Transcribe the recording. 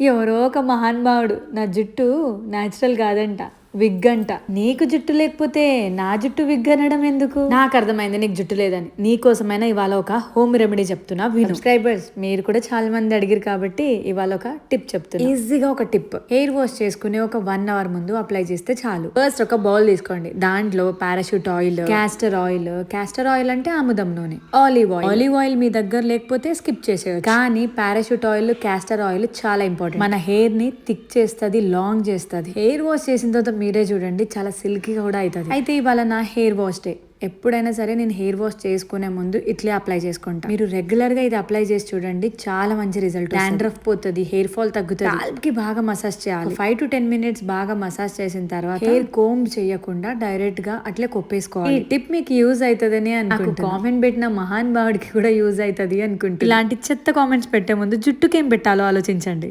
ఎవరో ఒక మహానుభావుడు నా జుట్టు న్యాచురల్ కాదంట. విగ్ అంట నీకు జుట్టు లేకపోతే నా జుట్టు విగ్ అనడం ఎందుకు? నాకు అర్థమైంది నీకు జుట్టు లేదని. నీకోసమైనా ఇవాళ ఒక హోమ్ రెమెడీ చెప్తున్నా సబ్స్క్రైబర్స్ మీరు కూడా చాలా మంది అడిగారు కాబట్టి ఇవాళ ఒక టిప్ చెప్తున్నా. ఈజీగా ఒక టిప్. హెయిర్ వాష్ చేసుకుని ఒక వన్ అవర్ ముందు అప్లై చేస్తే చాలు. ఫస్ట్ ఒక బౌల్ తీసుకోండి. దాంట్లో parachute oil castor oil castor oil అంటే ఆముదం నూనె. ఆలివ్ ఆయిల్ ఆలివ్ ఆయిల్ మీ దగ్గర లేకపోతే స్కిప్ చేసేయచ్చు. కానీ పారాషూట్ ఆయిల్ క్యాస్టర్ ఆయిల్ చాలా ఇంపార్టెంట్ మన హెయిర్ని థిక్ చేస్తుంది లాంగ్ చేస్తుంది. హెయిర్ వాష్ చేసిన తర్వాత మీరే చూడండి చాలా సిల్కీగా కూడా అవుతుంది అయితే ఇవాళ నా హెయిర్ వాష్ డే. ఎప్పుడైనా సరే నేను హెయిర్ వాష్ చేసుకునే ముందు ఇట్లే అప్లై చేసుకుంటా. మీరు రెగ్యులర్గా ఇది అప్లై చేసి చూడండి చాలా మంచి రిజల్ట్ డాండ్రఫ్ పోతుంది హెయిర్ ఫాల్ తగ్గుతుంది. స్కాల్ప్కి బాగా మసాజ్ చేయాలి. ఫైవ్ టు టెన్ మినిట్స్ బాగా మసాజ్ చేసిన తర్వాత హెయిర్ కోమ్ చేయకుండా డైరెక్ట్గా అట్లే కొప్పేసుకోవాలి. ఈ టిప్ మీకు యూజ్ అవుతుందని నాకు కామెంట్ పెట్టిన మహాన్ భావుడికి కూడా యూజ్ అవుతుంది అనుకుంటా ఇలాంటి చెత్త కామెంట్స్ పెట్టే ముందు జుట్టుకేం పెట్టాలో ఆలోచించండి.